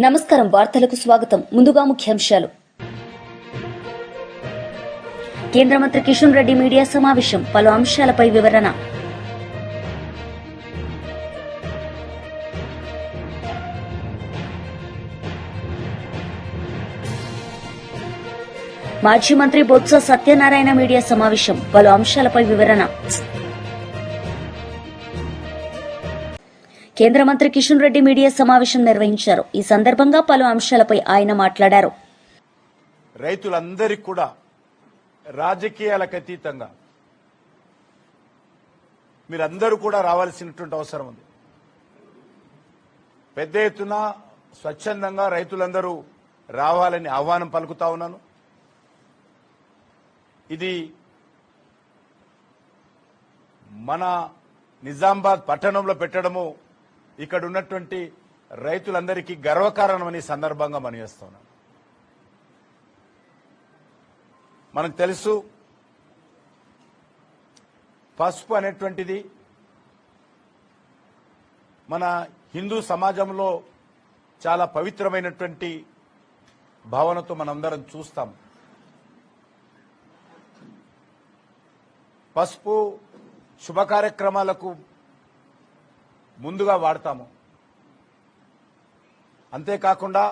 నమస్కారం వార్తలకు స్వాగతం. ముందుగా ముఖ్యాంశాలు. కేంద్ర మంత్రి కిషన్ రెడ్డి మీడియా సమావేశం. పలు అంశాలపై వివరణ. మాజీ మంత్రి బొత్స సత్యనారాయణ మీడియా సమావేశం. పలు అంశాలపై వివరణ. కేంద్ర మంత్రి కిషన్ రెడ్డి మీడియా సమావేశం నిర్వహించారు. ఈ సందర్భంగా పలు అంశాలపై ఆయన మాట్లాడారు. రైతులందరికీ కూడా రాజకీయాలకు అతీతంగా మీరందరూ కూడా రావాల్సినటువంటి అవసరం ఉంది. పెద్ద ఎత్తున స్వచ్ఛందంగా రైతులందరూ రావాలని ఆహ్వానం పలుకుతా ఉన్నాను. ఇది మన నిజామాబాద్ పట్టణంలో పెట్టడము ఇక్కడ ఉన్నటువంటి రైతులందరికీ గర్వకారణమని అనే సందర్భంగా మనం మనకు తెలుసు పసుపు అనేటువంటిది మన హిందూ సమాజంలో చాలా పవిత్రమైనటువంటి భావనతో మనందరం చూస్తాం. పసుపు శుభ కార్యక్రమాలకు ముందుగా వాడతాము. అంతేకాకుండా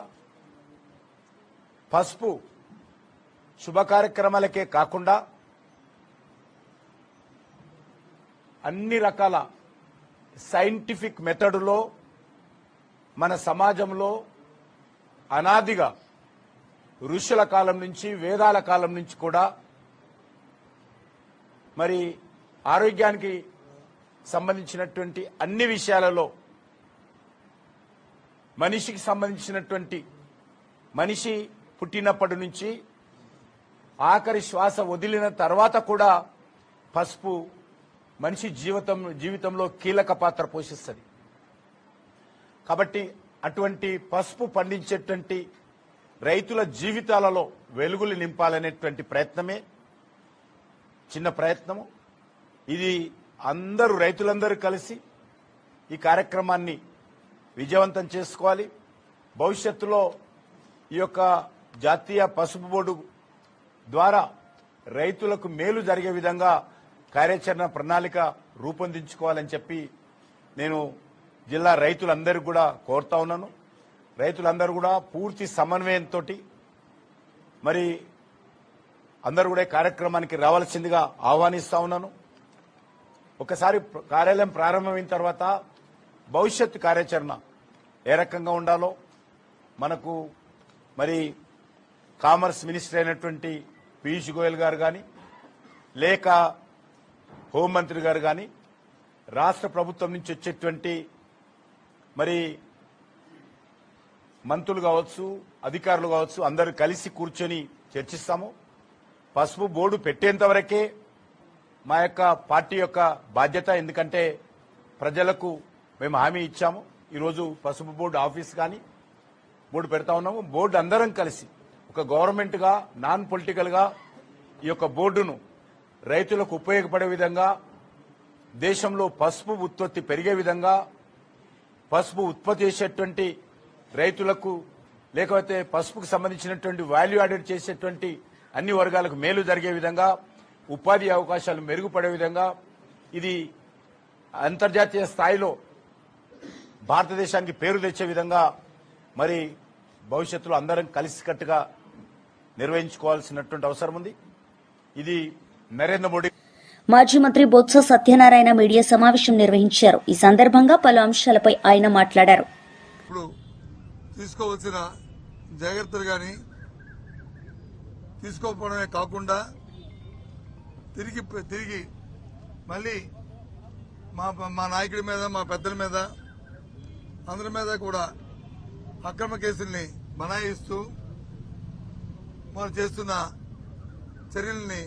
పసుపు శుభ కార్యక్రమాలకే కాకుండా అన్ని రకాల సైంటిఫిక్ మెథడ్లో మన సమాజంలో అనాదిగా ఋషుల కాలం నుంచి వేదాల కాలం నుంచి కూడా మరి ఆరోగ్యానికి సంబంధించినటువంటి అన్ని విషయాలలో మనిషికి సంబంధించినటువంటి మనిషి పుట్టినప్పటి నుంచి ఆఖరి శ్వాస వదిలిన తర్వాత కూడా పసుపు మనిషి జీవితం జీవితంలో కీలక పాత్ర పోషిస్తుంది. కాబట్టి అటువంటి పసుపు పండించేటువంటి రైతుల జీవితాలలో వెలుగులు నింపాలనేటువంటి ప్రయత్నమే చిన్న ప్రయత్నము. ఇది అందరూ రైతులందరూ కలిసి ఈ కార్యక్రమాన్ని విజయవంతం చేసుకోవాలి. భవిష్యత్తులో ఈ యొక్క జాతీయ పసుపు బోర్డు ద్వారా రైతులకు మేలు జరిగే విధంగా కార్యాచరణ ప్రణాళిక రూపొందించుకోవాలని చెప్పి నేను జిల్లా రైతులందరూ కూడా కోరుతా ఉన్నాను. రైతులందరూ కూడా పూర్తి సమన్వయంతో మరి అందరూ కూడా కార్యక్రమానికి రావాల్సిందిగా ఆహ్వానిస్తా ఉన్నాను. ఒకసారి కార్యాలయం ప్రారంభమైన తర్వాత భవిష్యత్ కార్యాచరణ ఏ రకంగా ఉండాలో మనకు మరి కామర్స్ మినిస్టర్ అయినటువంటి పీయూష్ గోయల్ గారు కానీ లేక హోంమంత్రి గారు కానీ రాష్ట్ర ప్రభుత్వం నుంచి వచ్చేటువంటి మరి మంత్రులు కావచ్చు అధికారులు కావచ్చు అందరూ కలిసి కూర్చొని చర్చిస్తాము. పసుపు బోర్డు పెట్టేంత వరకే మా యొక్క పార్టీ యొక్క బాధ్యత ఎందుకంటే ప్రజలకు మేము హామీ ఇచ్చాము. ఈరోజు పసుపు బోర్డు ఆఫీస్ కానీ బోర్డు పెడతా ఉన్నాము. బోర్డు అందరం కలిసి ఒక గవర్నమెంట్గా నాన్ పొలిటికల్గా ఈ యొక్క బోర్డును రైతులకు ఉపయోగపడే విధంగా దేశంలో పసుపు ఉత్పత్తి పెరిగే విధంగా పసుపు ఉత్పత్తి చేసేటువంటి రైతులకు లేకపోతే పసుపుకు సంబంధించినటువంటి వాల్యూ యాడెడ్ చేసేటువంటి అన్ని వర్గాలకు మేలు జరిగే విధంగా ఉపాధి అవకాశాలు మెరుగుపడే విధంగా ఇది అంతర్జాతీయ స్థాయిలో భారతదేశానికి పేరు తెచ్చే విధంగా మరి భవిష్యత్తులో అందరం కలిసికట్టుగా నిర్వహించుకోవాల్సినటువంటి అవసరం ఉంది. ఇది నరేంద్ర మోడీ మాజీ మంత్రి బొత్స సత్యనారాయణ మీడియా సమావేశం నిర్వహించారు. ఈ సందర్భంగా పలు అంశాలపై ఆయన మాట్లాడారు. ఇప్పుడు తీసుకోవాల్సిన జాగ్రత్తలు కానీ తీసుకోకపోవడమే కాకుండా తిరిగి తిరిగి మళ్ళీ మా మా నాయకుడి మీద మా పెద్దల మీద అందరి మీద కూడా అక్రమ కేసుల్ని బనాయిస్తూ మనం చేస్తున్న చర్యల్ని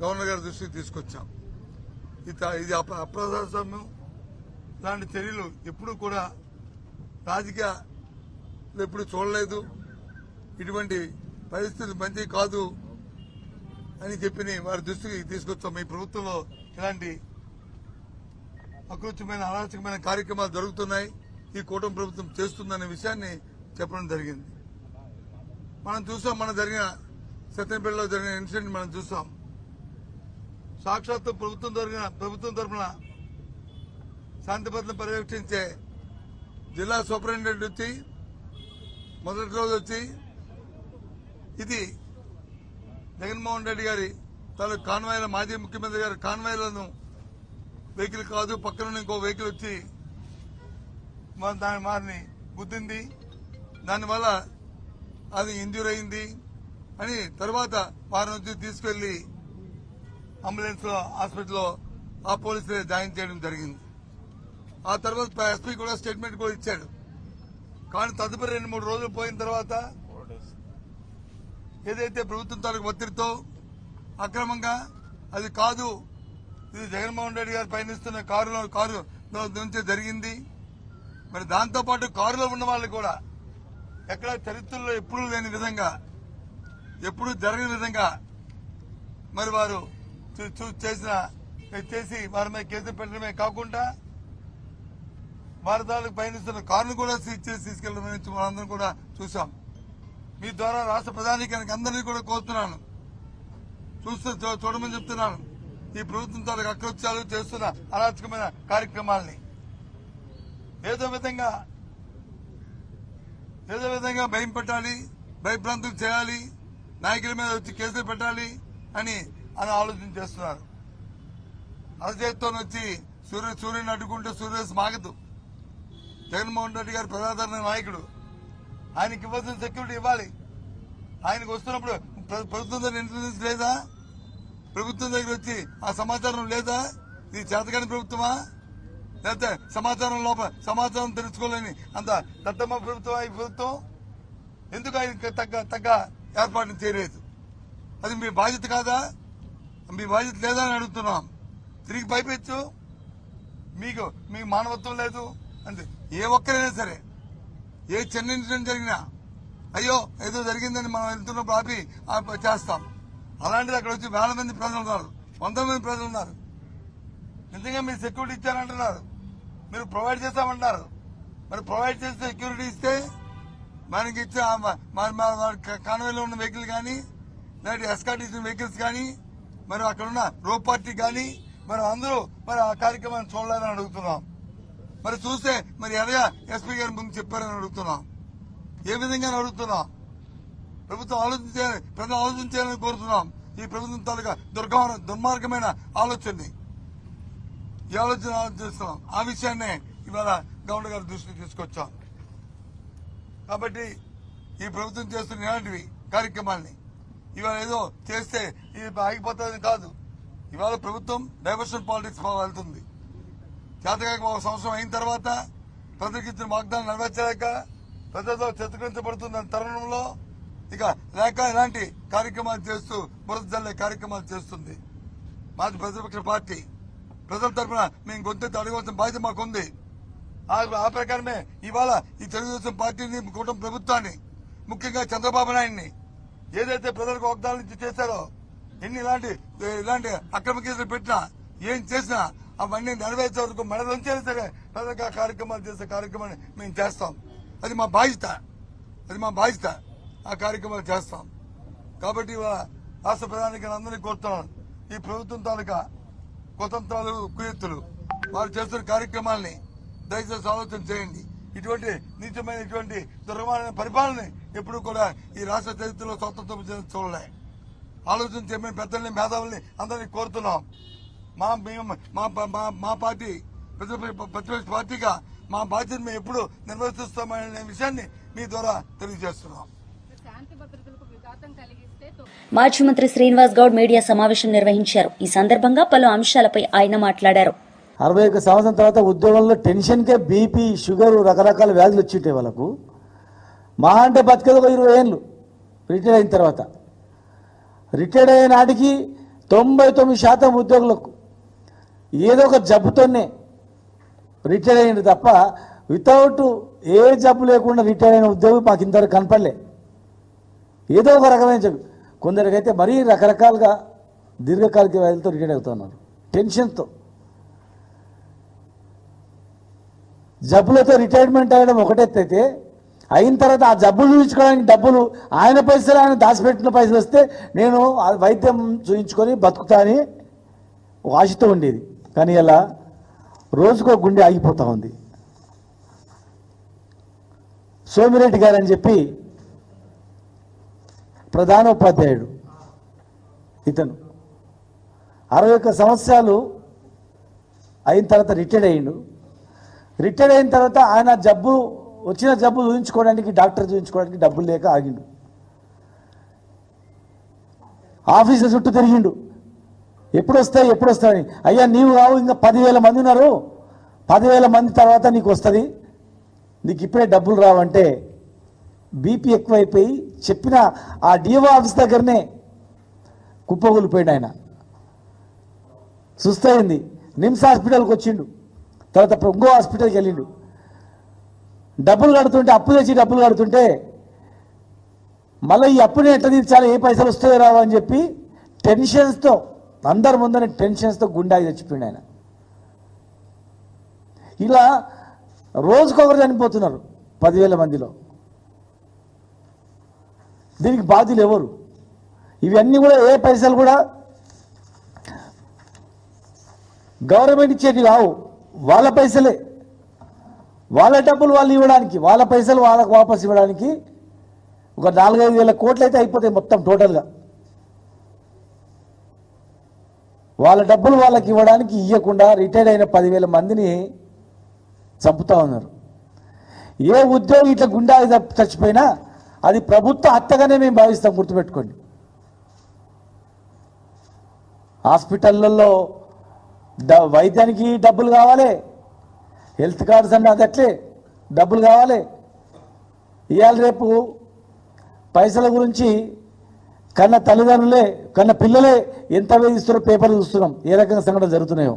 గవర్నర్ గారి దృష్టికి తీసుకొచ్చాం. ఇది ఇది అప్రజాస్వామ్యం. ఇలాంటి చర్యలు ఎప్పుడూ కూడా రాజకీయ ఎప్పుడు చూడలేదు. ఇటువంటి పరిస్థితులు మంచి కాదు అని చెప్పి వారి దృష్టికి తీసుకొచ్చాం. ఈ ప్రభుత్వంలో ఇలాంటి అకృత్యమైన అరాచకమైన కార్యక్రమాలు జరుగుతున్నాయి. ఈ కూటమి ప్రభుత్వం చేస్తుందనే విషయాన్ని చెప్పడం జరిగింది. మనం చూసాం మన జరిగిన సత్యనపల్లిలో జరిగిన ఇన్సిడెంట్ మనం చూసాం. సాక్షాత్తు ప్రభుత్వం జరిగిన ప్రభుత్వం తరఫున శాంతి భద్రతను పర్యవేక్షించే జిల్లా సూపరింటెండెంట్ వచ్చి మొదటి రోజు వచ్చి ఇది జగన్మోహన్ రెడ్డి గారి తన కాన్వాయ్ల మాజీ ముఖ్యమంత్రి గారి కాన్వాయ్లను వెహికల్ కాదు పక్కన ఇంకో వెహికల్ వచ్చి దాని వారిని గుద్దింది. దానివల్ల అది ఇంజూర్ అయింది అని తర్వాత వారి నుంచి తీసుకెళ్ళి అంబులెన్స్లో హాస్పిటల్లో ఆ పోలీసులే జాయిన్ చేయడం జరిగింది. ఆ తర్వాత ఎస్పీ కూడా స్టేట్మెంట్ కూడా ఇచ్చాడు. కానీ తదుపరి రెండు మూడు రోజులు పోయిన తర్వాత ఏదైతే ప్రభుత్వం తాలూకు ఒత్తిడితో అక్రమంగా అది కాదు ఇది జగన్మోహన్ రెడ్డి గారు పయనిస్తున్న కారులో కారు నుంచి జరిగింది. మరి దాంతోపాటు కారులో ఉన్న వాళ్ళు కూడా ఎక్కడ చరిత్రలో ఎప్పుడూ లేని విధంగా ఎప్పుడూ జరగని విధంగా మరి వారు చూ- చూ- చేసిన చేసి వారి మీద కేసు పెట్టడమే కాకుండా వారి తాలూకు పయనిస్తున్న కారును కూడా సీజ్ చేసి తీసుకెళ్ళడం అనేది మనందరం కూడా చూసాం మీ ద్వారా రాష్ట్ర ప్రధానికానికి అందరినీ కూడా కోరుతున్నాను. చూస్తూ చూడమని చెప్తున్నాను. ఈ ప్రభుత్వం తాలూకు అకృత్యాలు చేస్తున్న అరాచకమైన కార్యక్రమాల్ని. ఏదో విధంగా ఏదో విధంగా భయం పెట్టాలి భయభ్రాంతులు చేయాలి నాయకుల మీద వచ్చి కేసులు పెట్టాలి అని అని ఆలోచన చేస్తున్నారు. అరచేతితో వచ్చి సూర్య సూర్యుని అడ్డుకుంటే సూర్యస్ మాగదు. జగన్మోహన్ రెడ్డి గారు ప్రజాదరణ నాయకుడు. ఆయనకి ఇవ్వాల్సిన సెక్యూరిటీ ఇవ్వాలి. ఆయనకు వస్తున్నప్పుడు ప్రభుత్వం దగ్గర ఇంటెలిజెన్స్ లేదా? ప్రభుత్వం దగ్గర వచ్చి ఆ సమాచారం లేదా? ఇది చేతకాని ప్రభుత్వమా? లేకపోతే సమాచారం లోపల సమాచారం తెలుసుకోలేని అంత దత్తమ్మ ప్రభుత్వం ఈ ప్రభుత్వం? ఎందుకు ఆయనకి తగ్గ తగ్గ ఏర్పాటు చేయలేదు? అది మీ బాధ్యత కాదా? మీ బాధ్యత లేదా అని అడుగుతున్నాం. తిరిగి పైపెచ్చు మీకు మీకు మానవత్వం లేదు. అంటే ఏ ఒక్కరైనా సరే ఏ చిన్న ఇన్సిడెంట్ జరిగినా అయ్యో ఏదో జరిగిందని మనం వెళ్తున్నప్పుడు ఆపి చేస్తాం. అలాంటిది అక్కడ వచ్చి వేల మంది ప్రజలు ఉన్నారు. వంద మంది ప్రజలు ఉన్నారు. నిజంగా మీరు సెక్యూరిటీ ఇచ్చారంటున్నారు. మీరు ప్రొవైడ్ చేస్తామంటారు మరి ప్రొవైడ్ చేస్తే సెక్యూరిటీ ఇస్తే మనకి ఇచ్చే ఆ కాన్వేలో ఉన్న వెహికల్ కానీ లేదంటే ఎస్కాట్ ఇచ్చిన వెహికల్స్ కానీ మరి అక్కడ ఉన్న రో పార్టీ కానీ మరి అందరూ మరి ఆ కార్యక్రమాన్ని చూడాలని అడుగుతున్నాం. మరి చూస్తే మరి ఎలాగా ఎస్పీ గారి ముందు చెప్పారని అడుగుతున్నాం. ఏ విధంగా అడుగుతున్నాం? ప్రభుత్వం ఆలోచించాలని ప్రజలు ఆలోచించాలని కోరుతున్నాం. ఈ ప్రభుత్వం తాలూకా దుర్గమ దుర్మార్గమైన ఆలోచనని. ఈ ఆలోచన ఆలోచిస్తున్నాం. ఆ విషయాన్నే ఇవాళ గవర్నర్ గారి దృష్టికి తీసుకొచ్చాం. కాబట్టి ఈ ప్రభుత్వం చేస్తున్న ఇలాంటివి కార్యక్రమాల్ని ఇవాళ ఏదో చేస్తే ఇది ఆగిపోతుందని కాదు. ఇవాళ ప్రభుత్వం డైవర్షన్ పాలిటిక్స్ వెళ్తుంది. చేతకాక ఒక సంవత్సరం అయిన తర్వాత ప్రజలకు ఇచ్చిన వాగ్దానం నెరవేర్చలేక ప్రజలతో చిత్రీకరించబడుతున్న తరుణంలో ఇక లేక ఇలాంటి కార్యక్రమాలు చేస్తూ బురద జల్లే కార్యక్రమాలు చేస్తుంది. మాది ప్రతిపక్ష పార్టీ. ప్రజల తరఫున మేము గొంతెత్తి అడగవలసిన బాధ్యత మాకుంది. ఆ ప్రకారమే ఇవాళ ఈ తెలుగుదేశం పార్టీని కూటమి ప్రభుత్వాన్ని ముఖ్యంగా చంద్రబాబు నాయుడిని ఏదైతే ప్రజలకు వాగ్దానాలు చేశారో ఎన్ని ఇలాంటి ఇలాంటి అక్రమ కేసులు పెట్టినా ఏం చేసినా అవన్నీ నెరవేర్చే వరకు మన సరే. ప్రజలకు ఆ కార్యక్రమాలు చేసే కార్యక్రమాన్ని మేము చేస్తాం. అది మా బాధ్యత. అది మా బాధ్యత. ఆ కార్యక్రమాలు చేస్తాం. కాబట్టి రాష్ట్ర ప్రధానికి అందరినీ కోరుతున్నాను. ఈ ప్రభుత్వం తాలూకా కుతంత్రాలు కుయత్తులు వారు చేస్తున్న కార్యక్రమాల్ని దయచేసి ఆలోచన చేయండి. ఇటువంటి నీచమైన ఇటువంటి దుర్గమైన పరిపాలన ఎప్పుడు కూడా ఈ రాష్ట్ర చరిత్రలో స్వతంత్రం చూడలే. ఆలోచన చేయమని పెద్దల్ని మేధావుల్ని అందరినీ కోరుతున్నాం. మా మేము మా మా- మా పార్టీ ప్రతిపక్ష ప్రతిపక్ష పార్టీగా మా బాధ్యత మేము ఎప్పుడు నిర్వర్తిస్తామనే విషయాన్ని మీ ద్వారా తెలియజేస్తున్నాం. మాజీ మంత్రి శ్రీనివాస్ గౌడ్ మీడియా సమావేశం నిర్వహించారు. ఈ సందర్భంగా పలు అంశాలపై ఆయన మాట్లాడారు. అరవై ఒక్క సంవత్సరం తర్వాత ఉద్యోగంలో టెన్షన్కే బీపీ షుగర్ రకరకాల వ్యాధులు వచ్చింటాయి వాళ్ళకు. మహా అంటే బతికేది ఒక ఇరవై ఏళ్ళు. రిటైర్ అయిన తర్వాత. రిటైర్డ్ అయిన నాటికి తొంభై తొమ్మిది శాతం ఉద్యోగులకు ఏదో ఒక జబ్బుతోనే రిటైర్ అయ్యింది తప్ప వితౌట్ ఏ జబ్బు లేకుండా రిటైర్ అయిన ఉద్యోగి మాకు ఇంతవరకు కనపడలే. ఏదో ఒక రకమైన జబ్బు. కొందరికైతే మరీ రకరకాలుగా దీర్ఘకాలిక వ్యాధులతో రిటైర్ అవుతున్నారు టెన్షన్తో జబ్బులతో రిటైర్మెంట్ అవ్వడం ఒకటెత్తైతే అయిన తర్వాత ఆ జబ్బులు చూపించుకోవడానికి డబ్బులు ఆయన పైసలు ఆయన దాచిపెట్టిన పైసలు వస్తే నేను ఆ వైద్యం చూయించుకొని బతుకుతా అని ఆశతో ఉండేది. కానీ ఇలా రోజుకో గుండె ఆగిపోతూ ఉంది. సోమిరెడ్డి గారు అని చెప్పి ప్రధానోపాధ్యాయుడు ఇతను. అరవై ఒక్క సంవత్సరాలు అయిన తర్వాత రిటైర్డ్ అయ్యిండు. రిటైర్డ్ అయిన తర్వాత ఆయన జబ్బు వచ్చిన జబ్బు చూపించుకోవడానికి డాక్టర్ చూపించుకోవడానికి డబ్బులు లేక ఆగిండు. ఆఫీసు చుట్టూ తిరిగిండు. ఎప్పుడు వస్తాయి ఎప్పుడు వస్తాయి అయ్యా నీవు కావు ఇంకా పదివేల మంది ఉన్నారు. పదివేల మంది తర్వాత నీకు వస్తుంది. నీకు ఇప్పుడే డబ్బులు రావంటే బీపీ ఎక్కువైపోయి చెప్పిన ఆ డిఓ ఆఫీస్ దగ్గరనే కుప్పగూలిపోయాడు ఆయన సుస్తయింది నిమ్స్ హాస్పిటల్కి వచ్చిండు. తర్వాత ఇంకో హాస్పిటల్కి వెళ్ళిండు. డబ్బులు కడుతుంటే అప్పు తెచ్చి డబ్బులు కడుతుంటే మళ్ళీ ఈ అప్పుని ఎట్లా తీర్చాలి? ఏ పైసలు వస్తాయో రావని అని చెప్పి టెన్షన్స్తో అందరి ముందర టెన్షన్స్తో గుండాకి చచ్చిపోయింది ఆయన. ఇలా రోజుకొకరు చనిపోతున్నారు పదివేల మందిలో. దీనికి బాధ్యులు ఎవరు? ఇవన్నీ కూడా ఏ పైసలు కూడా గవర్నమెంట్ ఇచ్చేటి కావు. వాళ్ళ పైసలే. వాళ్ళ డబ్బులు వాళ్ళు ఇవ్వడానికి వాళ్ళ పైసలు వాళ్ళకు వాపస్ ఇవ్వడానికి ఒక నాలుగైదు వేల కోట్లు అయితే అయిపోతాయి మొత్తం టోటల్గా. వాళ్ళ డబ్బులు వాళ్ళకి ఇవ్వడానికి ఇవ్వకుండా రిటైర్ అయిన పదివేల మందిని చంపుతా ఉన్నారు. ఏ ఉద్యోగి ఇట్లా గుండా చచ్చిపోయినా అది ప్రభుత్వ హత్యగానే మేము భావిస్తాం గుర్తుపెట్టుకోండి. హాస్పిటళ్ళల్లో డ వైద్యానికి డబ్బులు కావాలి హెల్త్ కార్డ్స్ అన్న అది అట్లే డబ్బులు కావాలి. ఇవాళ రేపు పైసల గురించి కన్న తల్లిదండ్రులే కన్న పిల్లలే ఎంత వేధిస్తున్నారో పేపర్లు చూస్తున్నాం. ఏ రకంగా సంఘటన జరుగుతున్నాయో.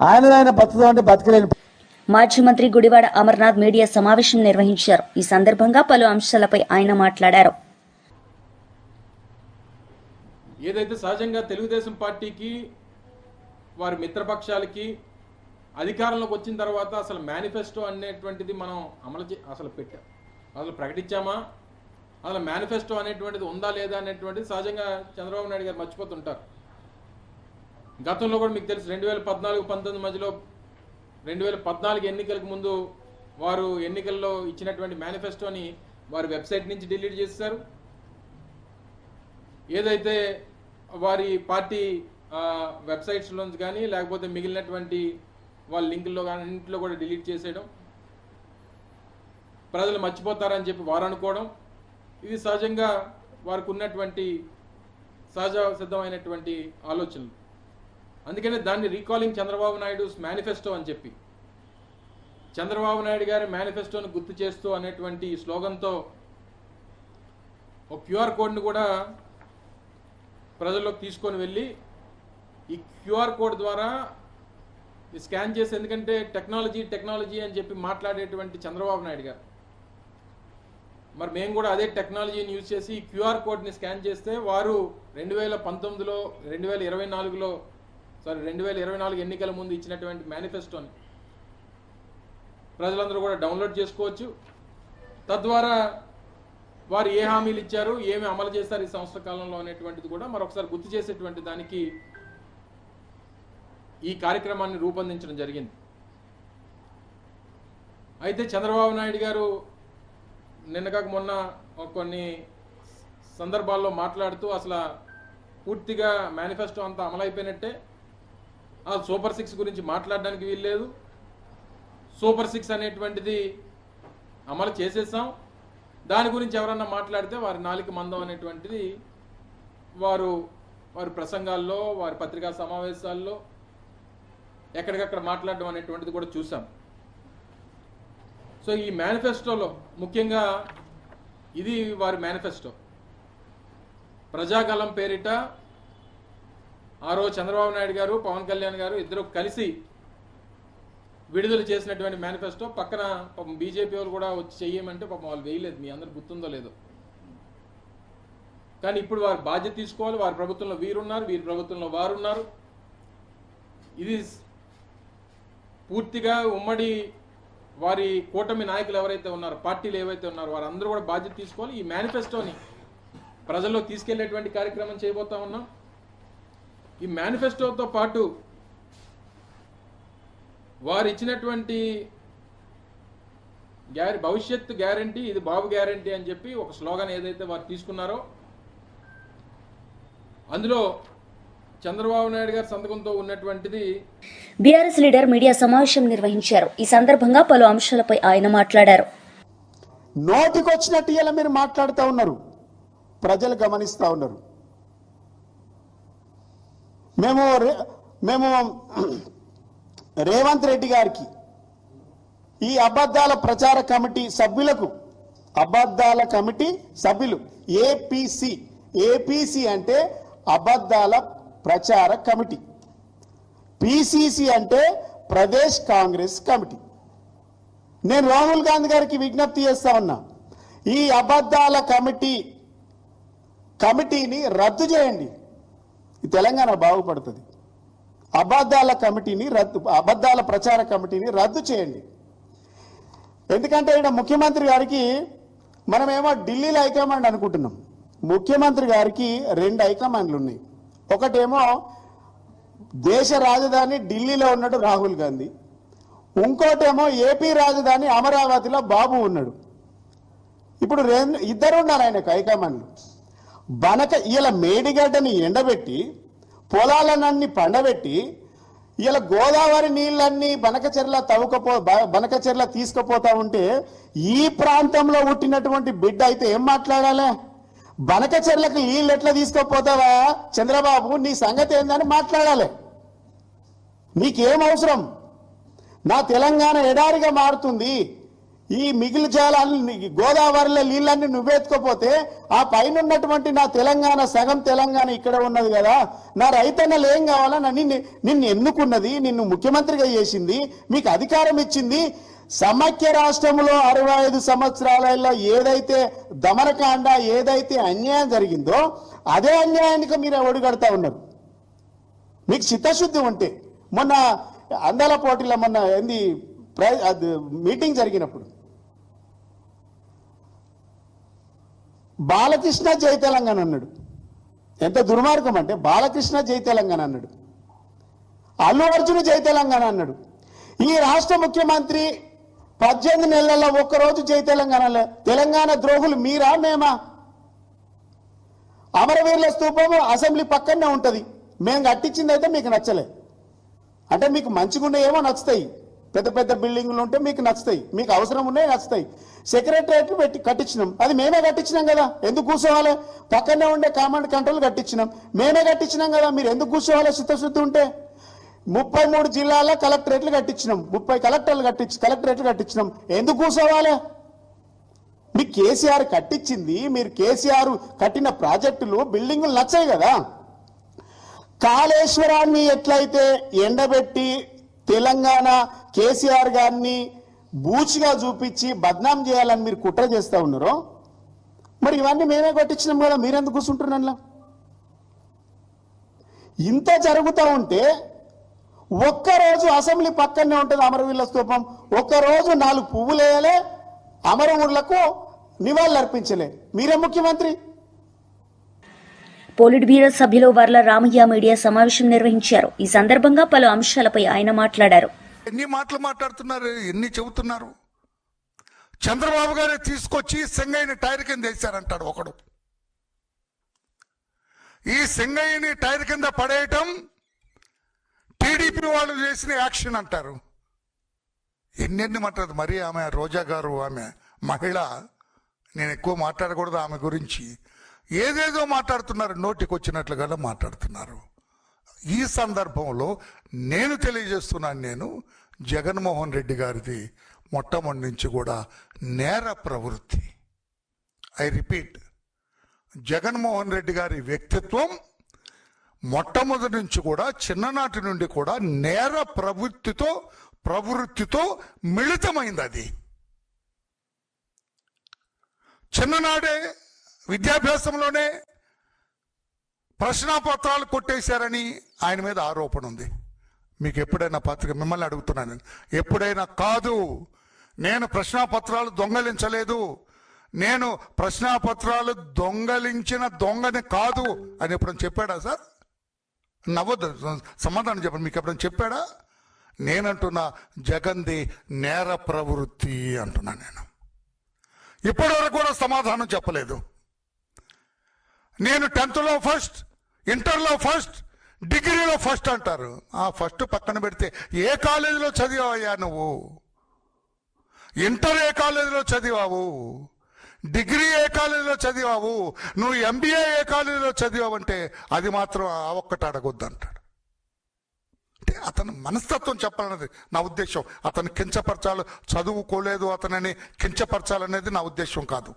ఆయన ఆయన బతుకుదాం అంటే బతకలేని మాజీ మంత్రి గుడివాడ అమర్నాథ్ మీడియా సమావేశం నిర్వహించారు. ఈ సందర్భంగా పలు అంశాలపై ఆయన మాట్లాడారు. ఏదైతే సహజంగా తెలుగుదేశం పార్టీకి వారి మిత్రపక్షాలకి అధికారంలోకి వచ్చిన తర్వాత అసలు మేనిఫెస్టో అనేటువంటిది మనం అమలు చే అసలు పెట్టాం అసలు ప్రకటించామా? అసలు మేనిఫెస్టో అనేటువంటిది ఉందా లేదా అనేటువంటిది సహజంగా చంద్రబాబు నాయుడు గారు మర్చిపోతుంటారు. గతంలో కూడా మీకు తెలుసు రెండు వేల పద్నాలుగు పంతొమ్మిది మధ్యలో రెండు వేల పద్నాలుగు ఎన్నికలకు ముందు వారు ఎన్నికల్లో ఇచ్చినటువంటి మేనిఫెస్టోని వారి వెబ్సైట్ నుంచి డిలీట్ చేశారు ఏదైతే వారి పార్టీ వెబ్సైట్స్లో కానీ లేకపోతే మిగిలినటువంటి వాళ్ళ లింకుల్లో కానీ అన్నింటిలో కూడా డిలీట్ చేసేయడం. ప్రజలు మర్చిపోతారని చెప్పి వారు అనుకోవడం ఇది సహజంగా వారికి ఉన్నటువంటి సహజ సిద్ధమైనటువంటి ఆలోచనలు. అందుకనే దాన్ని రీకాలింగ్ చంద్రబాబు నాయుడు మేనిఫెస్టో అని చెప్పి. చంద్రబాబు నాయుడు గారి మేనిఫెస్టోను గుర్తు చేస్తూ అనేటువంటి స్లోగన్తో ఒక క్యూఆర్ కోడ్ని కూడా ప్రజల్లోకి తీసుకొని వెళ్ళి ఈ క్యూఆర్ కోడ్ ద్వారా స్కాన్ చేసి ఎందుకంటే టెక్నాలజీ టెక్నాలజీ అని చెప్పి మాట్లాడేటువంటి చంద్రబాబు నాయుడు గారు. మరి మేము కూడా అదే టెక్నాలజీని యూజ్ చేసి క్యూఆర్ కోడ్ని స్కాన్ చేస్తే వారు రెండు వేల పంతొమ్మిదిలో రెండు వేల ఇరవై నాలుగులో సారీ రెండు వేల ఇరవై నాలుగు ఎన్నికల ముందు ఇచ్చినటువంటి మేనిఫెస్టోని ప్రజలందరూ కూడా డౌన్లోడ్ చేసుకోవచ్చు. తద్వారా వారు ఏ హామీలు ఇచ్చారు ఏమి అమలు చేశారు ఈ సంవత్సర కాలంలో అనేటువంటిది కూడా మరొకసారి గుర్తు చేసేటువంటి దానికి ఈ కార్యక్రమాన్ని రూపొందించడం జరిగింది. అయితే చంద్రబాబు నాయుడు గారు నిన్నగాక మొన్న కొన్ని సందర్భాల్లో మాట్లాడుతూ అసలు పూర్తిగా మేనిఫెస్టో అంతా అమలైపోయినట్టే. ఆ సూపర్ సిక్స్ గురించి మాట్లాడడానికి వీల్లేదు. సూపర్ సిక్స్ అనేటువంటిది అమలు చేసేసాం. దాని గురించి ఎవరన్నా మాట్లాడితే వారి నాలుక మందం అనేటువంటిది వారు వారి ప్రసంగాల్లో వారి పత్రికా సమావేశాల్లో ఎక్కడికక్కడ మాట్లాడడం అనేటువంటిది కూడా చూసాం. సో ఈ మేనిఫెస్టోలో ముఖ్యంగా ఇది వారి మేనిఫెస్టో. ప్రజాకాలం పేరిట ఆ రోజు చంద్రబాబు నాయుడు గారు పవన్ కళ్యాణ్ గారు ఇద్దరు కలిసి విడుదల చేసినటువంటి మేనిఫెస్టో పక్కన పాపం బీజేపీ వాళ్ళు కూడా వచ్చి చెయ్యమంటే పాపం వాళ్ళు వేయలేదు. మీ అందరు గుర్తుందో లేదో. కానీ ఇప్పుడు వారు బాధ్యత తీసుకోవాలి. వారి ప్రభుత్వంలో వీరున్నారు. వీరి ప్రభుత్వంలో వారు ఉన్నారు ఇది పూర్తిగా ఉమ్మడి వారి కూటమి నాయకులు ఎవరైతే ఉన్నారో పార్టీలు ఏవైతే ఉన్నారో వారందరూ కూడా బాధ్యత తీసుకోవాలి. ఈ మేనిఫెస్టోని ప్రజల్లో తీసుకెళ్ళేటువంటి కార్యక్రమం చేయబోతా ఉన్నాం. ఈ మేనిఫెస్టోతో పాటు వారు ఇచ్చినటువంటి గ్యార భవిష్యత్తు గ్యారంటీ ఇది బాబు గ్యారంటీ అని చెప్పి ఒక స్లోగన్ ఏదైతే వారు తీసుకున్నారో అందులో చంద్రబాబు నాయుడు గారి సంతకంతో ఉన్నటువంటిది బీఆర్ఎస్ లీడర్ మీడియా సమావేశం నిర్వహించారు. ఈ సందర్భంగా పలు అంశాలపై ఆయన మాట్లాడారు. నోటికొచ్చినట్టు ఇలా మీరు మాట్లాడుతూ ఉన్నారు. ప్రజలు గమనిస్తూ ఉన్నారు. మేము మేము రేవంత్ రెడ్డి గారికి ఈ అబద్ధాల ప్రచార కమిటీ సభ్యులకు అబద్ధాల కమిటీ సభ్యులు ఏపీసీ ఏపీసీ అంటే అబద్ధాల ప్రచార కమిటీ. పిసిసి అంటే ప్రదేశ్ కాంగ్రెస్ కమిటీ. నేను రాహుల్ గాంధీ గారికి విజ్ఞప్తి చేస్తా ఉన్నా. ఈ అబద్ధాల కమిటీ కమిటీని రద్దు చేయండి. తెలంగాణ బాగుపడుతుంది. అబద్ధాల కమిటీని రద్దు అబద్ధాల ప్రచార కమిటీని రద్దు చేయండి. ఎందుకంటే ఇక్కడ ముఖ్యమంత్రి గారికి మనమేమో ఢిల్లీలో హైకమాండ్ అనుకుంటున్నాం. ముఖ్యమంత్రి గారికి రెండు హైకమాండ్లు ఉన్నాయి. ఒకటేమో దేశ రాజధాని ఢిల్లీలో ఉన్నాడు రాహుల్ గాంధీ. ఇంకోటేమో ఏపీ రాజధాని అమరావతిలో బాబు ఉన్నాడు. ఇప్పుడు రెండు ఇద్దరు ఉన్నారు ఆయనకు హైకమాండ్లు. బనక ఇలా మేడిగడ్డని ఎండబెట్టి పొలాలన్నీ పండబెట్టి ఇలా గోదావరి నీళ్ళన్నీ బనకచెర్ల తవ్వుకపో బనకచెర్ల తీసుకుపోతా ఉంటే ఈ ప్రాంతంలో పుట్టినటువంటి బిడ్డ అయితే ఏం మాట్లాడాలి? బనక చెర్లకు నీళ్ళు ఎట్లా తీసుకోపోతావా చంద్రబాబు నీ సంగతి ఏందని మాట్లాడాలి. నీకేం అవసరం నా తెలంగాణ ఎడారిగా మారుతుంది. ఈ మిగిలి జలాన్ని గోదావరిలో నీళ్ళన్ని నువ్వెత్తుకోపోతే ఆ పైన ఉన్నటువంటి నా తెలంగాణ సగం తెలంగాణ ఇక్కడ ఉన్నది కదా. నా రైతన్నలు ఏం కావాలా? నన్ను నిన్ను నిన్ను ఎన్నుకున్నది నిన్ను ముఖ్యమంత్రిగా చేసింది మీకు అధికారం ఇచ్చింది. సమైక్య రాష్ట్రంలో అరవై ఐదు సంవత్సరాలలో ఏదైతే దమనకాండ ఏదైతే అన్యాయం జరిగిందో అదే అన్యాయానికి మీరు ఒడిగడతా ఉన్నారు. మీకు చిత్తశుద్ధి ఉంటే మొన్న అందాల పోటీలో మొన్న ఏంది ప్రై- అది మీటింగ్ జరిగినప్పుడు బాలకృష్ణ జై తెలంగాణ అన్నాడు. ఎంత దుర్మార్గం అంటే బాలకృష్ణ జై తెలంగాణ అన్నాడు. అల్లు అర్జున్ జై తెలంగాణ అన్నాడు. ఈ రాష్ట్ర ముఖ్యమంత్రి పద్దెనిమిది నెలల్లో ఒక్కరోజు జై తెలంగాణలో. తెలంగాణ ద్రోహులు మీరా మేమా? అమరవీరుల స్తూపము అసెంబ్లీ పక్కనే ఉంటుంది. మేము కట్టించింది అయితే మీకు నచ్చలే. అంటే మీకు మంచిగా ఏమో నచ్చుతాయి. పెద్ద పెద్ద బిల్డింగ్లు ఉంటే మీకు నచ్చుతాయి. మీకు అవసరం ఉన్నాయి నచ్చుతాయి. సెక్రటరియట్ పెట్టి కట్టించినాం. అది మేమే కట్టించినాం కదా. ఎందుకు కూర్చోవాలి? పక్కనే ఉండే కామాండ్ కంట్రోల్ కట్టించినాం. మేమే కట్టించినాం కదా. మీరు ఎందుకు కూర్చోవాలి? చిత్తశుద్ధి ఉంటే. ముప్పై మూడు జిల్లాల కలెక్టరేట్లు కట్టించినాం. ముప్పై కలెక్టర్లు కట్టించి కలెక్టరేట్లు కట్టించినాం. ఎందుకు కూర్చోవాలి? మీ కేసీఆర్ కట్టించింది మీరు కేసీఆర్ కట్టిన ప్రాజెక్టులు బిల్డింగులు నచ్చాయి కదా. కాళేశ్వరాన్ని ఎట్లయితే ఎండబెట్టి తెలంగాణ కేసీఆర్ గారిని బూచిగా చూపించి బద్నాం చేయాలని మీరు కుట్ర చేస్తా ఉన్నారో? మరి ఇవన్నీ మేమే కొట్టించినాం కదా మీరెందుకు కూర్చుంటున్నా ఇంత జరుగుతూ ఉంటే ఒక్కరోజు అసెంబ్లీ పక్కనే ఉంటుంది అమరవీరుల స్తూపం. ఒక్కరోజు నాలుగు పువ్వులు వేయలే అమరవీరులకు నివాళులు అర్పించలే. మీరే ముఖ్యమంత్రి? పోలిట్ బ్యూరో సభ్యులు వర్ల రామయ్య మీడియా సమావేశం నిర్వహించారు. ఈ సందర్భంగా పలు అంశాలపై ఆయన మాట్లాడారు. ఎన్ని మాటలు మాట్లాడుతున్నారు? ఎన్ని చెబుతున్నారు? చంద్రబాబు గారే తీసుకొచ్చి సెంగయ్యని టైర్ కింద వేశారంటాడు ఒకడు. ఈ సెంగయ్యని టైర్ కింద పడేయటం టీడీపీ వాళ్ళు చేసిన యాక్షన్ అంటారు. ఎన్నెన్ని మాట్లాడదు మరి ఆమె రోజా గారు ఆమె మహిళ నేను ఎక్కువ మాట్లాడకూడదు ఆమె గురించి. ఏదేదో మాట్లాడుతున్నారు నోటికి వచ్చినట్లుగానే మాట్లాడుతున్నారు. ఈ సందర్భంలో నేను తెలియజేస్తున్నాను నేను జగన్మోహన్ రెడ్డి గారిది మొట్టమొదటి నుంచి కూడా నేర ప్రవృత్తి. ఐ రిపీట్ జగన్మోహన్ రెడ్డి గారి వ్యక్తిత్వం మొట్టమొదటి నుంచి కూడా చిన్ననాటి నుండి కూడా నేర ప్రవృత్తితో ప్రవృత్తితో మిళితమైంది అది. చిన్ననాడే విద్యాభ్యాసంలోనే ప్రశ్నాపత్రాలు కొట్టేశారని ఆయన మీద ఆరోపణ ఉంది. మీకు ఎప్పుడైనా పత్రిక మిమ్మల్ని అడుగుతున్నాను. ఎప్పుడైనా కాదు నేను ప్రశ్నాపత్రాలు దొంగలించలేదు నేను ప్రశ్నాపత్రాలు దొంగలించిన దొంగని కాదు అని ఎప్పుడైనా చెప్పాడా సార్? నవ్వద్దు. సమాధానం చెప్పండి. మీకు ఎప్పుడైనా చెప్పాడా? నేనంటున్నా జగన్ది నేర ప్రవృత్తి అంటున్నా నేను. ఇప్పటివరకు కూడా సమాధానం చెప్పలేదు. నేను టెన్త్లో ఫస్ట్ ఇంటర్లో ఫస్ట్ డిగ్రీలో ఫస్ట్ అంటారు. ఆ ఫస్ట్ పక్కన పెడితే ఏ కాలేజీలో చదివావయ్యా నువ్వు? ఇంటర్ ఏ కాలేజీలో చదివావు? డిగ్రీ ఏ కాలేజీలో చదివావు? నువ్వు ఎంబీఏ ఏ కాలేజీలో చదివావంటే అది మాత్రం ఆ ఒక్కటి అడగొద్దు అంటాడు అంటే అతను మనస్తత్వం చెప్పాలన్నది నా ఉద్దేశం. అతను కించపరచాలి చదువుకోలేదు అతనని కించపరచాలనేది నా ఉద్దేశం కాదు.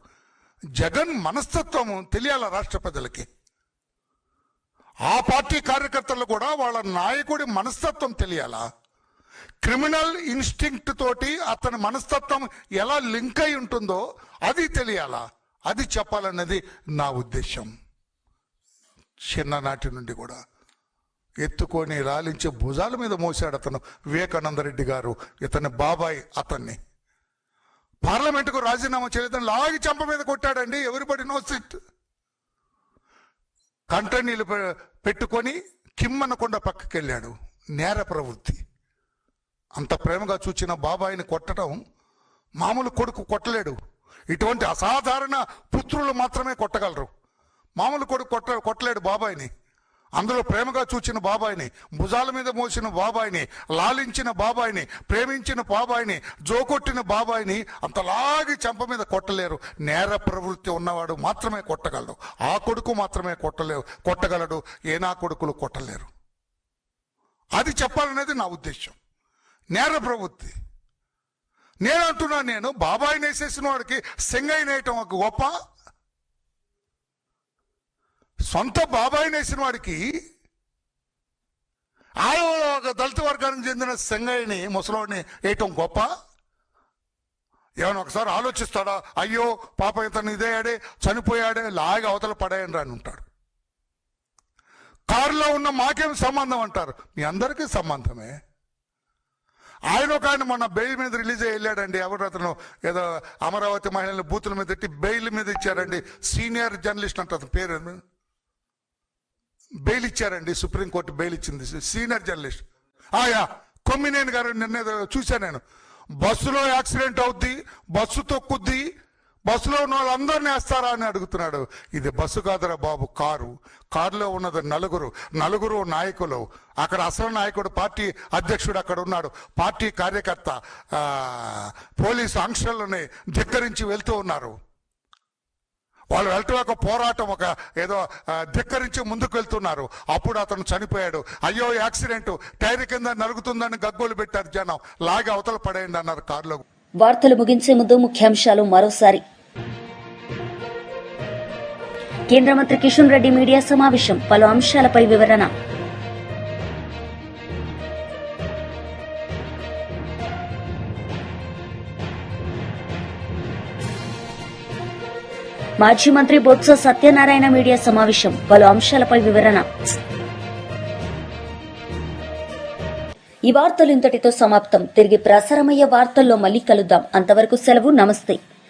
జగన్ మనస్తత్వం తెలియాల రాష్ట్ర ప్రజలకి? ఆ పార్టీ కార్యకర్తలు కూడా వాళ్ళ నాయకుడి మనస్తత్వం తెలియాలా? క్రిమినల్ ఇన్స్టింక్ట్ తోటి అతని మనస్తత్వం ఎలా లింక్ అయి ఉంటుందో అది తెలియాలా? అది చెప్పాలన్నది నా ఉద్దేశం. చిన్ననాటి నుండి కూడా. ఎత్తుకొని లాలించి భుజాల మీద మోసాడు అతను వివేకానంద రెడ్డి గారు. ఇతని బాబాయ్ అతన్ని. పార్లమెంటుకు రాజీనామా చేయలేదని లాగి చంప మీద కొట్టాడండి. Everybody no sit. కంట నీళ్ళు పె- పెట్టుకొని కిమ్మనకుండా పక్కకి వెళ్ళాడు నేర ప్రవృత్తి అంత ప్రేమగా చూచిన బాబాయిని కొట్టడం మామూలు కొడుకు కొట్టలేడు. ఇటువంటి అసాధారణ పుత్రులు మాత్రమే కొట్టగలరు. మామూలు కొడుకు కొట్ట కొట్టలేడు బాబాయిని. అందులో ప్రేమగా చూచిన బాబాయిని భుజాల మీద మోసిన బాబాయిని లాలించిన బాబాయిని ప్రేమించిన బాబాయిని జోకొట్టిన బాబాయిని అంతలాగి చెంప మీద కొట్టలేరు. నేర ప్రవృత్తి ఉన్నవాడు మాత్రమే కొట్టగలడు. ఆ కొడుకు మాత్రమే కొట్టలేవు కొట్టగలడు. ఏనా కొడుకులు కొట్టలేరు. అది చెప్పాలనేది నా ఉద్దేశం నేర ప్రవృత్తి. నేను నేను బాబాయ్ నేసేసిన వాడికి సింగైన నేయటం ఒక గొప్ప. సొంత బాబాయ్ నేసిన వాడికి ఆయన ఒక దళిత వర్గానికి చెందిన సింగయ్యని ముసలోడిని వేయటం గొప్ప. ఏమైనా ఒకసారి ఆలోచిస్తాడా? అయ్యో పాప ఇతను ఇదేయాడే చనిపోయాడే లాగి అవతల పడేయండి అని ఉంటాడు కారులో ఉన్న మాకేం సంబంధం అంటారు? మీ అందరికీ సంబంధమే. ఆయన ఒక ఆయన మొన్న బెయిల్ మీద రిలీజ్ అయ్యి వెళ్ళాడండి. ఎవరు అతను? ఏదో అమరావతి మహిళలను బూతుల మీద పెట్టి బెయిల్ మీద ఇచ్చారండి. సీనియర్ జర్నలిస్ట్ అంట అతని పేరు బెయిల్ ఇచ్చారండి. సుప్రీంకోర్టు బెయిల్ ఇచ్చింది. Senior journalist. ఆయా కొమ్మినేని గారు నిన్న ఏదో చూశాను నేను. బస్సులో యాక్సిడెంట్ అవుద్ది బస్సు తొక్కుద్ది బస్సులో ఉన్న వాళ్ళందరినీ వేస్తారా అని అడుగుతున్నాడు. ఇది బస్సు కాదురా బాబు కారు. కారులో ఉన్నది నలుగురు. నలుగురు నాయకులు. అక్కడ అసలు నాయకుడు పార్టీ అధ్యక్షుడు అక్కడ ఉన్నాడు. పార్టీ కార్యకర్త పోలీసు ఆంక్షలని ధిక్కరించి వెళ్తూ ఉన్నారు. వాళ్ళు వెళ్ళటం ఒక పోరాటం ఒక ఏదో ధిక్కరించి ముందుకు వెళ్తున్నారు. అప్పుడు అతను చనిపోయాడు. అయ్యో యాక్సిడెంట్. టైర్ కింద నలుగుతుందని గగ్గోలు పెట్టారు జనం. లాగి అవతల పడేయండి అన్నారు కారులో. వార్తలు ముగించే ముందు ముఖ్యాంశాలు మరోసారి. కేంద్ర మంత్రి కిషన్ రెడ్డి మీడియా సమావేశం పలు అంశాలపై వివరణ. మాజీ మంత్రి బొత్స సత్యనారాయణ మీడియా సమావేశం పలు అంశాలపై వివరణ. ఈ వార్తలు ఇంతటితో సమాప్తం. తిరిగి ప్రసారమయ్యే వార్తల్లో మళ్ళీ కలుద్దాం. అంతవరకు సెలవు. నమస్తే.